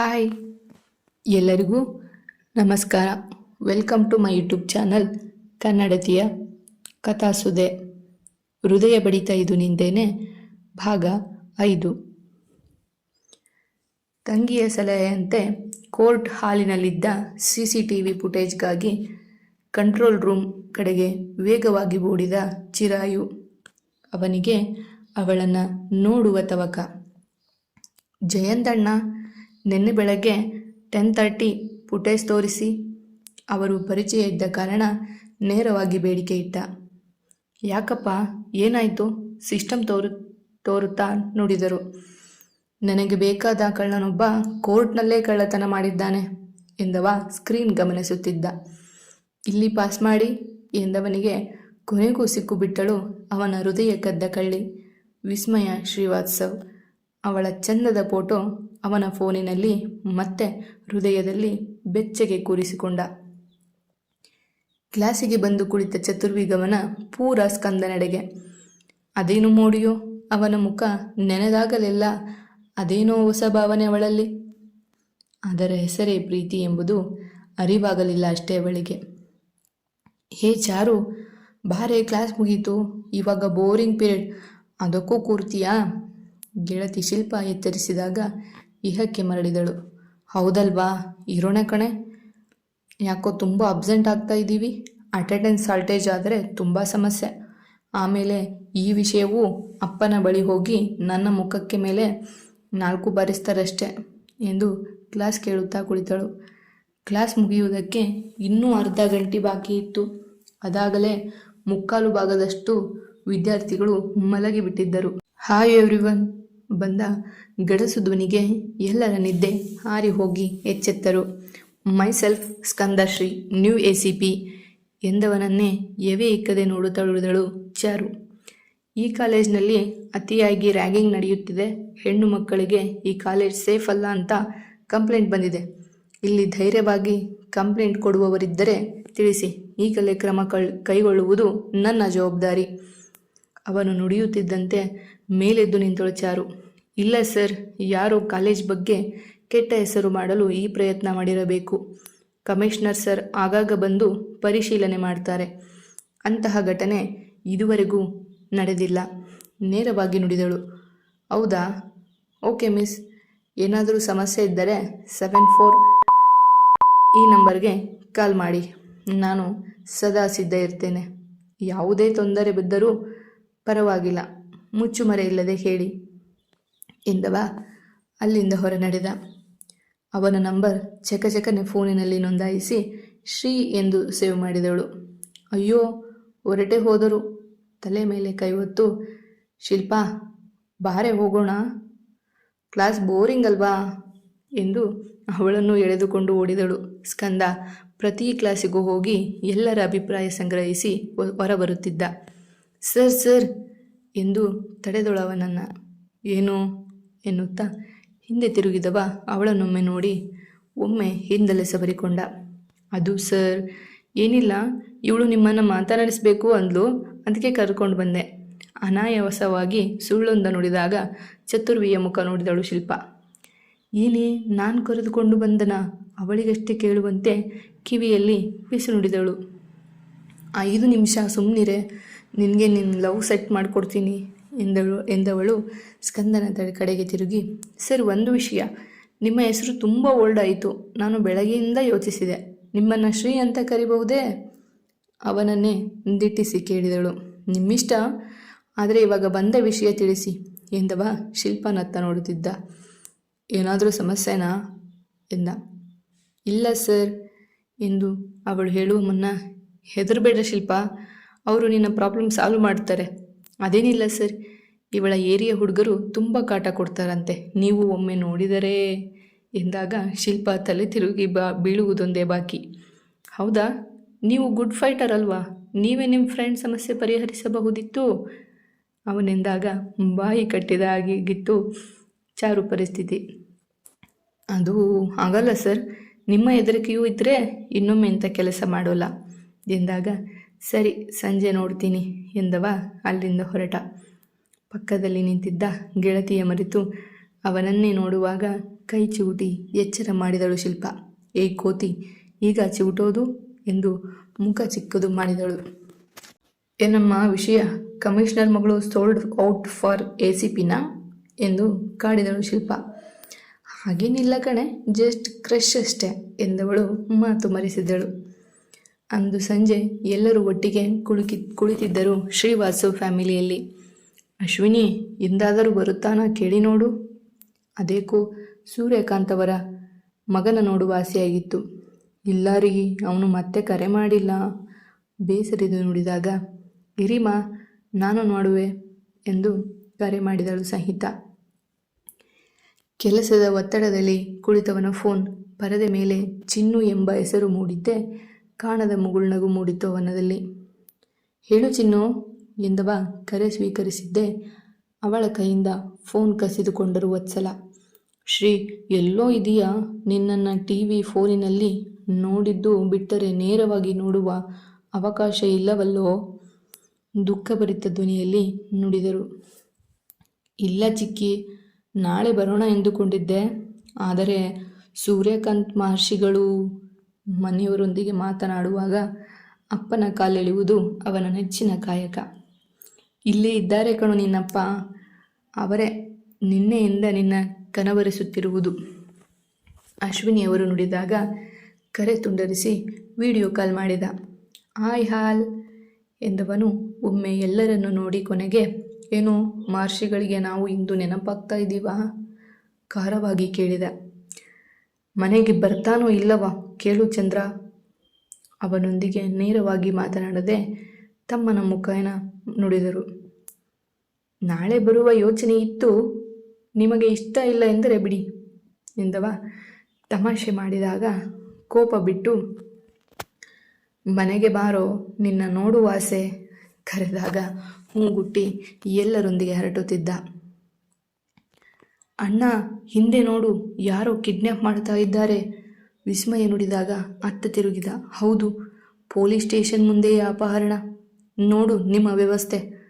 Hi. ಎಲ್ಲರಿಗೂ ನಮಸ್ಕಾರ. Welcome to my YouTube channel ಕನ್ನಡತಿಯ ಕಥಾಸುದೆ ಹೃದಯ ಬಡಿತ ಇದು ನಿಂದೇನೆ, ಭಾಗ ಐದು. ತಂಗಿಯ ಸಲಹೆಯಂತೆ ಕೋರ್ಟ್ ಹಾಲಿನಲ್ಲಿದ್ದ ಸಿ ಸಿ ಟಿ ವಿ ಫುಟೇಜ್ಗಾಗಿ ಕಂಟ್ರೋಲ್ ರೂಮ್ ಕಡೆಗೆ ವೇಗವಾಗಿ ಓಡಿದ ಚಿರಾಯು ಅವನಿಗೆ ಅವಳನ್ನು ನೋಡುವ ತವಕ. ಜಯಂತಣ್ಣ ನಿನ್ನೆ ಬೆಳಗ್ಗೆ ಟೆನ್ ತರ್ಟಿ ಫುಟೇಜ್ ತೋರಿಸಿ ಅವರು ಪರಿಚಯ ಇದ್ದ ಕಾರಣ ನೇರವಾಗಿ ಬೇಡಿಕೆ ಇಟ್ಟ. ಯಾಕಪ್ಪ? ಏನಾಯಿತು? ಸಿಸ್ಟಮ್ ತೋರು, ತೋರುತ್ತಾ? ನುಡಿದರು. ನನಗೆ ಬೇಕಾದ ಕಳ್ಳನೊಬ್ಬ ಕೋರ್ಟ್ನಲ್ಲೇ ಕಳ್ಳತನ ಮಾಡಿದ್ದಾನೆ ಎಂದವ ಸ್ಕ್ರೀನ್ ಗಮನಿಸುತ್ತಿದ್ದ. ಇಲ್ಲಿ ಪಾಸ್ ಮಾಡಿ ಎಂದವನಿಗೆ ಕೊನೆಗೂ ಸಿಕ್ಕು ಅವನ ಹೃದಯ ಕದ್ದ ಕಳ್ಳಿ ವಿಸ್ಮಯ ಶ್ರೀವಾತ್ಸವ್. ಅವಳ ಚಂದದ ಫೋಟೋ ಅವನ ಫೋನಿನಲ್ಲಿ ಮತ್ತೆ ಹೃದಯದಲ್ಲಿ ಬೆಚ್ಚಗೆ ಕೂರಿಸಿಕೊಂಡ. ಕ್ಲಾಸಿಗೆ ಬಂದು ಕುಳಿತ ಚತುರ್ವಿಗವನ ಪೂರ ಸ್ಕಂದನೆಡೆಗೆ, ಅದೇನು ಮೋಡಿಯೋ, ಅವನ ಮುಖ ನೆನೆದಾಗಲೆಲ್ಲ ಅದೇನೋ ಹೊಸ ಭಾವನೆ ಅವಳಲ್ಲಿ? ಅದರ ಹೆಸರೇ ಪ್ರೀತಿ ಎಂಬುದು ಅರಿವಾಗಲಿಲ್ಲ ಅಷ್ಟೇ ಅವಳಿಗೆ. ಹೇ ಚಾರು, ಬಾರೆ ಕ್ಲಾಸ್ ಮುಗೀತು, ಇವಾಗ ಬೋರಿಂಗ್ ಪೀರಿಯಡ್, ಅದಕ್ಕೂ ಕೂರ್ತೀಯಾ? ಗೆಳತಿ ಶಿಲ್ಪ ಎಚ್ಚರಿಸಿದಾಗ ಇಹಕ್ಕೆ ಮರಳಿದಳು. ಹೌದಲ್ವಾ ಇರೋಣ ಕಣೆ? ಯಾಕೋ ತುಂಬ ಅಬ್ಸೆಂಟ್ ಆಗ್ತಾ ಇದ್ದೀವಿ. ಅಟೆಂಡೆನ್ಸ್ ಶಾರ್ಟೇಜ್ ಆದರೆ ತುಂಬ ಸಮಸ್ಯೆ. ಆಮೇಲೆ ಈ ವಿಷಯವೂ ಅಪ್ಪನ ಬಳಿ ಹೋಗಿ ನನ್ನ ಮುಖಕ್ಕೆ ಮೇಲೆ ನಾಲ್ಕು ಬಾರಿಸ್ತಾರಷ್ಟೆ ಎಂದು ಕ್ಲಾಸ್ ಕೇಳುತ್ತಾ ಕುಳಿತಳು. ಕ್ಲಾಸ್ ಮುಗಿಯುವುದಕ್ಕೆ ಇನ್ನೂ ಅರ್ಧ ಗಂಟೆ ಬಾಕಿ ಇತ್ತು. ಅದಾಗಲೇ ಮುಕ್ಕಾಲು ಭಾಗದಷ್ಟು ವಿದ್ಯಾರ್ಥಿಗಳು ಮಲಗಿಬಿಟ್ಟಿದ್ದರು. ಹಾಯ್ ಎವ್ರಿವನ್ ಬಂದ ಗಡಸು ಧ್ವನಿಗೆ ಎಲ್ಲರ ನಿದ್ದೆ ಹಾರಿ ಹೋಗಿ ಎಚ್ಚೆತ್ತರು. Myself Skandashree new A C P ಎಂದವನನ್ನೇ ಎವೆ ಇಕ್ಕದೆ ನೋಡುತ್ತಳುಳಿದಳು ಚಾರು. ಈ ಕಾಲೇಜ್ನಲ್ಲಿ ಅತಿಯಾಗಿ ರ್ಯಾಗಿಂಗ್ ನಡೆಯುತ್ತಿದೆ. ಹೆಣ್ಣು ಮಕ್ಕಳಿಗೆ ಈ ಕಾಲೇಜ್ ಸೇಫ್ ಅಲ್ಲ ಅಂತ ಕಂಪ್ಲೇಂಟ್ ಬಂದಿದೆ. ಇಲ್ಲಿ ಧೈರ್ಯವಾಗಿ ಕಂಪ್ಲೇಂಟ್ ಕೊಡುವವರಿದ್ದರೆ ತಿಳಿಸಿ, ಈಗಲೇ ಕ್ರಮ ಕೈಗೊಳ್ಳುವುದು ನನ್ನ ಜವಾಬ್ದಾರಿ. ಅವನು ನುಡಿಯುತ್ತಿದ್ದಂತೆ ಮೇಲೆದ್ದು ನಿಂತಳು ಚಾರು ಇಲ್ಲ ಸರ್, ಯಾರೋ ಕಾಲೇಜ್ ಬಗ್ಗೆ ಕೆಟ್ಟ ಹೆಸರು ಮಾಡಲು ಈ ಪ್ರಯತ್ನ ಮಾಡಿರಬೇಕು. ಕಮಿಷನರ್ ಸರ್ ಆಗಾಗ ಬಂದು ಪರಿಶೀಲನೆ ಮಾಡ್ತಾರೆ. ಅಂತಹ ಘಟನೆ ಇದುವರೆಗೂ ನಡೆದಿಲ್ಲ. ನೇರವಾಗಿ ನುಡಿದಳು. ಹೌದಾ? Okay miss. ಏನಾದರೂ ಸಮಸ್ಯೆ ಇದ್ದರೆ ಸೆವೆನ್ ಫೋರ್ ಈ ನಂಬರ್ಗೆ ಕಾಲ್ ಮಾಡಿ. ನಾನು ಸದಾ ಸಿದ್ಧ ಇರ್ತೇನೆ. ಯಾವುದೇ ತೊಂದರೆ ಬಿದ್ದರೂ ಪರವಾಗಿಲ್ಲ. ಮುಚ್ಚುಮರೆ ಇಲ್ಲದೆ ಹೇಳಿ. ಎಂದವ. ಅಲ್ಲಿಂದ ಹೊರ ನಡೆದ ಅವನ ನಂಬರ್ ಚಕಚಕನೆ ಫೋನಿನಲ್ಲಿ ನೋಂದಾಯಿಸಿ ಶ್ರೀ ಎಂದು ಸೇವ್ ಮಾಡಿದಳು. ಅಯ್ಯೋ ಹೊರಟೆ ಹೋದರು. ತಲೆ ಮೇಲೆ ಕೈ ಹೊತ್ತು, ಶಿಲ್ಪಾ, ಬಾರೆ ಹೋಗೋಣ. ಕ್ಲಾಸ್ ಬೋರಿಂಗ್ ಅಲ್ವಾ? ಎಂದು ಅವಳನ್ನು ಎಳೆದುಕೊಂಡು ಓಡಿದಳು. ಸ್ಕಂದ ಪ್ರತಿ ಕ್ಲಾಸಿಗೂ ಹೋಗಿ ಎಲ್ಲರ ಅಭಿಪ್ರಾಯ ಸಂಗ್ರಹಿಸಿ ಹೊರಬರುತ್ತಿದ್ದ. ಸರ್ ಸರ್, ಎಂದು ತಡೆದೊಳವನನ್ನು. ಏನು? ಎನ್ನುತ್ತಾ ಹಿಂದೆ ತಿರುಗಿದವ ಅವಳನ್ನೊಮ್ಮೆ ನೋಡಿ ಒಮ್ಮೆ ಹಿಂದಲೆ ಸವರಿಕೊಂಡ. ಅದು ಸರ್, ಏನಿಲ್ಲ, ಇವಳು ನಿಮ್ಮನ್ನು ಮಾತನಾಡಿಸಬೇಕು ಅಂದ್ಲು, ಅದಕ್ಕೆ ಕರ್ಕೊಂಡು ಬಂದೆ. ಅನಾಯಾಸವಾಗಿ ಸುಳ್ಳೊಂದ ನೋಡಿದಾಗ ಚತುರ್ವಿಯ ಮುಖ ನೋಡಿದಳು ಶಿಲ್ಪ. ಏನೇ, ನಾನು ಕರೆದುಕೊಂಡು ಬಂದನ? ಅವಳಿಗಷ್ಟೇ ಕೇಳುವಂತೆ ಕಿವಿಯಲ್ಲಿ ಬಿಸಿ ನುಡಿದಳು. ಐದು ನಿಮಿಷ ಸುಮ್ಮನಿರೆ ನಿನಗೆ ನಿನ್ನ ಲವ್ ಸೆಟ್ ಮಾಡಿಕೊಡ್ತೀನಿ ಎಂದಳು, ಎಂದವಳು ಸ್ಕಂದನ ಕಡೆಗೆ ತಿರುಗಿ, ಸರ್, ಒಂದು ವಿಷಯ. ನಿಮ್ಮ ಹೆಸರು ತುಂಬ ಓಲ್ಡ್ ಆಯಿತು. ನಾನು ಬೆಳಗ್ಗೆಯಿಂದ ಯೋಚಿಸಿದೆ. ನಿಮ್ಮನ್ನು ಶ್ರೀ ಅಂತ ಕರಿಬಹುದೇ? ಅವನನ್ನೇ ದಿಟ್ಟಿಸಿ ಕೇಳಿದಳು. ನಿಮ್ಮಿಷ್ಟ? ಆದರೆ ಇವಾಗ ಬಂದ ವಿಷಯ ತಿಳಿಸಿ, ಎಂದವ ಶಿಲ್ಪನತ್ತ ನೋಡುತ್ತಿದ್ದ. ಏನಾದರೂ ಸಮಸ್ಯೆನಾ? ಎಂದ. ಇಲ್ಲ, ಸರ್, ಎಂದು ಅವಳು ಹೇಳುವ ಮುನ್ನ ಹೆದರಬೇಡ ಶಿಲ್ಪ. ಅವರು ನಿನ್ನ ಪ್ರಾಬ್ಲಮ್ ಸಾಲ್ವ್ ಮಾಡ್ತಾರೆ. ಅದೇನಿಲ್ಲ ಸರ್, ಇವಳ ಏರಿಯ ಹುಡುಗರು ತುಂಬ ಕಾಟ ಕೊಡ್ತಾರಂತೆ. ನೀವು ಒಮ್ಮೆ ನೋಡಿದರೆ ಎಂದಾಗ ಶಿಲ್ಪ ತಲೆ ತಿರುಗಿ ಬಾ, ಬೀಳುವುದೊಂದೇ ಬಾಕಿ. ಹೌದಾ? ನೀವು ಗುಡ್ ಫೈಟರ್ ಅಲ್ವಾ? ನೀವೇ ನಿಮ್ಮ ಫ್ರೆಂಡ್ ಸಮಸ್ಯೆ ಪರಿಹರಿಸಬಹುದಿತ್ತು? ಅವನೆಂದಾಗ ಬಾಯಿ ಕಟ್ಟಿದ ಆಗಿಗಿತ್ತು ಚಾರು ಪರಿಸ್ಥಿತಿ. ಅದು ಆಗಲ್ಲ ಸರ್, ನಿಮ್ಮ ಹೆದರಿಕೆಯೂ ಇದ್ದರೆ ಇನ್ನೊಮ್ಮೆ ಇಂಥ ಕೆಲಸ ಮಾಡೋಲ್ಲ ಎಂದಾಗ ಸರಿ, ಸಂಜೆ ನೋಡ್ತೀನಿ ಎಂದವ ಅಲ್ಲಿಂದ ಹೊರಟ. ಪಕ್ಕದಲ್ಲಿ ನಿಂತಿದ್ದ ಗೆಳತಿಯ ಮರೆತು ಅವನನ್ನೇ ನೋಡುವಾಗ ಕೈ ಚಿವುಟಿ ಎಚ್ಚರ ಮಾಡಿದಳು ಶಿಲ್ಪ. ಏ ಕೋತಿ, ಈಗ ಚಿವುಟೋದು? ಎಂದು ಮುಖ ಚಿಕ್ಕದು ಮಾಡಿದಳು. ಏನಮ್ಮ ವಿಷಯ? ಕಮಿಷನರ್ ಮಗಳು sold out for A C ಪಿನ? ಎಂದು ಕಾಡಿದಳು ಶಿಲ್ಪ. ಹಾಗೇನಿಲ್ಲ ಕಣೆ, ಜಸ್ಟ್ ಕ್ರಶ್ ಅಷ್ಟೆ ಎಂದವಳು ಮಾತು ಮರೆಸಿದಳು ಅಂದು ಸಂಜೆ ಎಲ್ಲರೂ ಒಟ್ಟಿಗೆ ಕುಳುಕಿ, ಕುಳಿತಿದ್ದರು ಶ್ರೀವಾಸು ಫ್ಯಾಮಿಲಿಯಲ್ಲಿ. ಅಶ್ವಿನಿ, ಎಂದಾದರೂ ಬರುತ್ತಾನಾ ಕೇಳಿ ನೋಡು. ಅದೇಕೋ ಸೂರ್ಯಕಾಂತ್ ಅವರ ಮಗನ ನೋಡುವ ಆಸೆಯಾಗಿತ್ತು. ಇಲ್ಲ ರೀ ಅವನು ಮತ್ತೆ ಕರೆ ಮಾಡಿಲ್ಲ. ಬೇಸರಿದು ನುಡಿದಾಗ, ಇರಿಮ, ನಾನು ನೋಡುವೆ ಎಂದು ಕರೆ ಮಾಡಿದಳು ಸಹಿತ. ಕೆಲಸದ ಒತ್ತಡದಲ್ಲಿ ಕುಳಿತವನ ಫೋನ್ ಪರದೆ ಮೇಲೆ ಚಿನ್ನು ಎಂಬ ಹೆಸರು ಮೂಡಿದ್ದೆ. ಕಾಣದ ಮುಗುಳ್ನಗು ಮೂಡಿತು ಅವನದಲ್ಲಿ ಹೇಳು ಚಿನ್ನು ಎಂದವ ಕರೆ ಸ್ವೀಕರಿಸಿದ್ದೆ. ಅವಳ ಕೈಯಿಂದ ಫೋನ್ ಕಸಿದುಕೊಂಡರು ವತ್ಸಲ. ಶ್ರೀ, ಎಲ್ಲೋ ಇದೆಯಾ? ನಿನ್ನನ್ನು ಟಿ ವಿ ಫೋನಿನಲ್ಲಿ ನೋಡಿದ್ದು ಬಿಟ್ಟರೆ ನೇರವಾಗಿ ನೋಡುವ ಅವಕಾಶ ಇಲ್ಲವಲ್ಲೋ? ದುಃಖಭರಿತ ಧ್ವನಿಯಲ್ಲಿ ನುಡಿದರು. ಇಲ್ಲ ಚಿಕ್ಕಿ, ನಾಳೆ ಬರೋಣ ಎಂದುಕೊಂಡಿದ್ದೆ. ಆದರೆ ಸೂರ್ಯಕಾಂತ್ ಮಹರ್ಷಿಗಳು ಮನೆಯವರೊಂದಿಗೆ ಮಾತನಾಡುವಾಗ ಅಪ್ಪನ ಕಾಲೆಳೆಯುವುದು ಅವನ ನೆಚ್ಚಿನ ಕಾಯಕ. ಇಲ್ಲೇ ಇದ್ದಾರೆ ಕಣು ನಿನ್ನಪ್ಪ. ಅವರೇ ನಿನ್ನೆಯಿಂದ ನಿನ್ನ ಕನವರಿಸುತ್ತಿರುವುದು. ಅಶ್ವಿನಿಯವರು ನುಡಿದಾಗ ಕರೆ ತುಂಡರಿಸಿ ವಿಡಿಯೋ ಕಾಲ್ ಮಾಡಿದ. ಆಯ್ ಹಾಲ್ ಎಂದವನು ಒಮ್ಮೆ ಎಲ್ಲರನ್ನು ನೋಡಿ ಕೊನೆಗೆ, ಏನು ಮಹರ್ಷಿಗಳಿಗೆ ನಾವು ಇಂದು ನೆನಪಾಗ್ತಾ ಇದ್ದೀವಾ? ಖಾರವಾಗಿ ಕೇಳಿದ. ಮನೆಗೆ ಬರ್ತಾನೋ ಇಲ್ಲವಾ ಕೇಳು ಚಂದ್ರ. ಅವನೊಂದಿಗೆ ನೇರವಾಗಿ ಮಾತನಾಡದೆ ತಮ್ಮನ ಮುಖೇನ ನುಡಿದರು. ನಾಳೆ ಬರುವ ಯೋಚನೆ ಇತ್ತು. ನಿಮಗೆ ಇಷ್ಟ ಇಲ್ಲ ಎಂದರೆ ಬಿಡಿ ಎಂದವ ತಮಾಷೆ ಮಾಡಿದಾಗ ಕೋಪ ಬಿಟ್ಟು, ಮನೆಗೆ ಬಾರೋ ನಿನ್ನ ನೋಡುವಾಸೆ ಕರೆದಾಗ ಹೂಗುಟ್ಟಿ ಎಲ್ಲರೊಂದಿಗೆ ಹರಟುತ್ತಿದ್ದ. ಅಣ್ಣ, ಹಿಂದೆ ನೋಡು, ಯಾರೋ ಕಿಡ್ನ್ಯಾಪ್ ಮಾಡ್ತಾ ಇದ್ದಾರೆ. ವಿಸ್ಮಯ ನುಡಿದಾಗ ಅತ್ತ ತಿರುಗಿದ, ಹೌದು, ಪೊಲೀಸ್ ಸ್ಟೇಷನ್ ಮುಂದೆಯೇ ಅಪಹರಣ. ನೋಡು ನಿಮ್ಮ ವ್ಯವಸ್ಥೆ.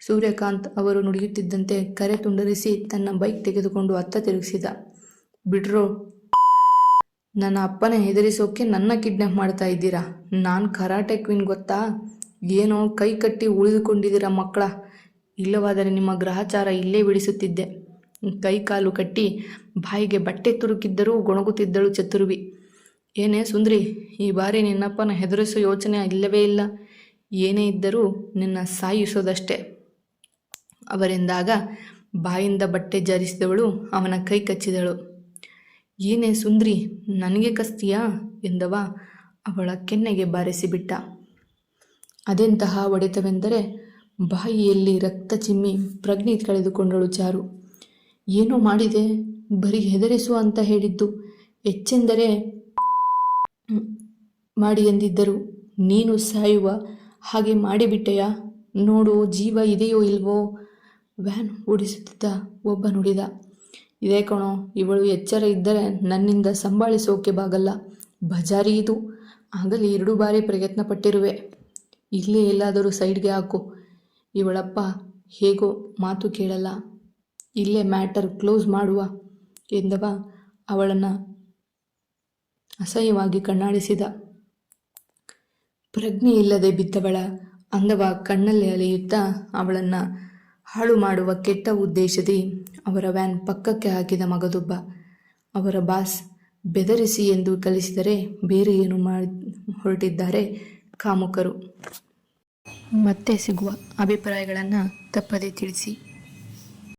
ಸೂರ್ಯಕಾಂತ್ ಅವರು ನುಡಿಯುತ್ತಿದ್ದಂತೆ ಕರೆ ತುಂಡರಿಸಿ ತನ್ನ ಬೈಕ್ ತೆಗೆದುಕೊಂಡು ಅತ್ತ ತಿರುಗಿಸಿದ. ಬಿಡ್ರೋ ನನ್ನ ಅಪ್ಪನ ಹೆದರಿಸೋಕೆ ನನ್ನ ಕಿಡ್ನ್ಯಾಪ್ ಮಾಡ್ತಾ ಇದ್ದೀರಾ? ನಾನು ಕರಾಟೆ ಕ್ವೀನ್ ಗೊತ್ತಾ? ಏನೋ ಕೈ ಕಟ್ಟಿ ಉಳಿದುಕೊಂಡಿದ್ದೀರಾ ಮಕ್ಕಳ. ಇಲ್ಲವಾದರೆ ನಿಮ್ಮ ಗ್ರಹಚಾರ ಇಲ್ಲೇ ಬಿಡಿಸುತ್ತಿದ್ದೆ. ಕೈ ಕಾಲು ಕಟ್ಟಿ ಬಾಯಿಗೆ ಬಟ್ಟೆ ತುರುಕಿದ್ದರೂ ಗೊಣಗುತ್ತಿದ್ದಳು ಚತುರ್ವಿ. ಏನೇ ಸುಂದ್ರಿ, ಈ ಬಾರಿ ನಿನ್ನಪ್ಪನ ಹೆದರಿಸೋ ಯೋಚನೆ ಇಲ್ಲವೇ ಇಲ್ಲ. ಏನೇ ಇದ್ದರೂ ನಿನ್ನ ಸಾಯಿಸೋದಷ್ಟೇ. ಅವರೆಂದಾಗ ಬಾಯಿಂದ ಬಟ್ಟೆ ಜಾರಿಸಿದವಳು ಅವನ ಕೈ ಕಚ್ಚಿದಳು. ಏನೇ ಸುಂದ್ರಿ, ನನಗೆ ಕಸ್ತೀಯಾ? ಎಂದವ ಅವಳ ಕೆನ್ನೆಗೆ ಬಾರಿಸಿಬಿಟ್ಟ. ಅದೆಂತಹ ಒಡೆತವೆಂದರೆ ಬಾಯಿಯಲ್ಲಿ ರಕ್ತ ಚಿಮ್ಮಿ ಪ್ರಜ್ಞೆ ಕಳೆದುಕೊಂಡಳು ಚಾರು. ಏನೋ ಮಾಡಿದೆ? ಬರೀ ಹೆದರಿಸು ಅಂತ ಹೇಳಿದ್ದು. ಹೆಚ್ಚೆಂದರೆ ಮಾಡಿ ಎಂದಿದ್ದರು. ನೀನು ಸಾಯುವ ಹಾಗೆ ಮಾಡಿಬಿಟ್ಟೆಯಾ? ನೋಡು, ಜೀವ ಇದೆಯೋ ಇಲ್ವೋ? ವ್ಯಾನ್ ಓಡಿಸುತ್ತಿದ್ದ ಒಬ್ಬ ನುಡಿದ. ಇದೇ ಕಣೋ, ಇವಳು ಎಚ್ಚರ ಇದ್ದರೆ ನನ್ನಿಂದ ಸಂಭಾಳಿಸೋಕೆ ಬಾಗಲ್ಲ. ಬಜಾರಿ ಇದು. ಆಗಲಿ ಎರಡು ಬಾರಿ ಪ್ರಯತ್ನ ಪಟ್ಟಿರುವೆ ಇಲ್ಲೇ ಎಲ್ಲಾದರೂ ಸೈಡ್ಗೆ ಹಾಕು. ಇವಳಪ್ಪ ಹೇಗೋ ಮಾತು ಕೇಳಲ್ಲ. ಇಲ್ಲೇ ಮ್ಯಾಟರ್ ಕ್ಲೋಸ್ ಮಾಡುವ ಎಂದವ ಅವಳನ್ನು ಅಸಹ್ಯವಾಗಿ ಕಣ್ಣಾಡಿಸಿದ. ಪ್ರಜ್ಞೆ ಇಲ್ಲದೆ ಬಿದ್ದವಳ ಅಂದವ ಕಣ್ಣಲ್ಲಿ ಅಲೆಯುತ್ತಾ ಅವಳನ್ನು ಹಾಳು ಮಾಡುವ ಕೆಟ್ಟ ಉದ್ದೇಶದಿ ಅವರ ವ್ಯಾನ್ ಪಕ್ಕಕ್ಕೆ ಹಾಕಿದ ಮಗದೊಬ್ಬ. ಅವರ ಬಾಸ್, ಬೆದರಿಸಿ ಎಂದು ಕಲಿಸಿದರೆ ಬೇರೆ ಏನು ಮಾಡಿ, ಹೊರಟಿದ್ದಾರೆ ಕಾಮುಕರು. ಮತ್ತೆ ಸಿಗುವ ಅಭಿಪ್ರಾಯಗಳನ್ನು ತಪ್ಪದೇ ತಿಳಿಸಿ.